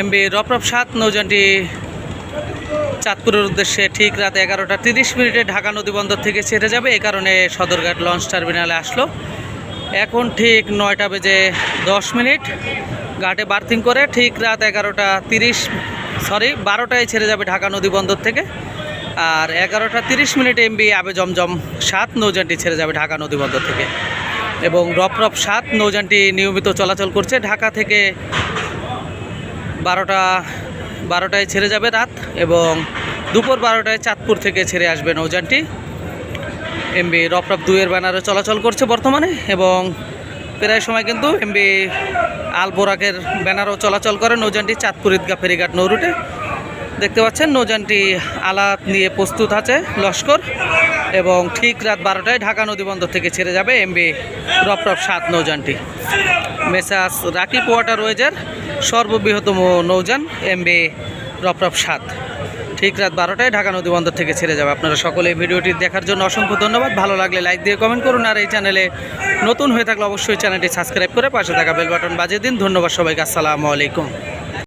MB রপরপ সাত, নৌযানটি চাঁদপুরের উদ্দেশ্যে ঠিক রাত এগারোটা তিরিশ মিনিটে ঢাকা নদীবন্দর থেকে ছেড়ে যাবে। এই কারণে সদরঘাট লঞ্চ টার্মিনালে আসলো। এখন ঠিক নয়টা বেজে দশ মিনিট। ঘাটে বার্থিং করে ঠিক রাত এগারোটা তিরিশ সরি বারোটায় ছেড়ে যাবে ঢাকা নদীবন্দর থেকে। আর এগারোটা তিরিশ মিনিট এমবি আবে জমজম সাত, নৌযানটি ছেড়ে যাবে ঢাকা নদীবন্দর থেকে। এবং রপরপ সাত, নৌযানটি নিয়মিত চলাচল করছে। ঢাকা থেকে বারোটা, বারোটায় ছেড়ে যাবে রাত এবং দুপুর বারোটায় চাঁদপুর থেকে ছেড়ে আসবে নৌযানটি। এমবি রপরপ দুয়ের ব্যানারে চলাচল করছে বর্তমানে এবং প্রায় সময় কিন্তু এমবি আলবোরাকের ব্যানারও চলাচল করে নৌযানটি চাঁদপুর ঈদগা ফেরিঘাট নৌরুটে দেখতে পাচ্ছেন নৌযানটি আলাত নিয়ে প্রস্তুত আছে লস্কর এবং ঠিক রাত বারোটায় ঢাকা নদীবন্দর থেকে ছেড়ে যাবে এমবি রপরপ সাত নৌযানটি। মেসাস রাকিব ওয়াটারওয়েজের সর্ববৃহত্তম নৌযান এমবি রপরপ সাত। ঠিক রাত বারোটায় ঢাকা নদীবন্দর থেকে ছেড়ে যাবে। আপনারা সকলে ভিডিওটি দেখার জন্য অসংখ্য ধন্যবাদ। ভালো লাগলে লাইক দিয়ে কমেন্ট করুন আর এই চ্যানেলে নতুন হয়ে থাকলে অবশ্যই চ্যানেলটি সাবস্ক্রাইব করে পাশে থাকা বেল বাটন বাজিয়ে দিন। ধন্যবাদ সবাইকে। আসসালামু আলাইকুম।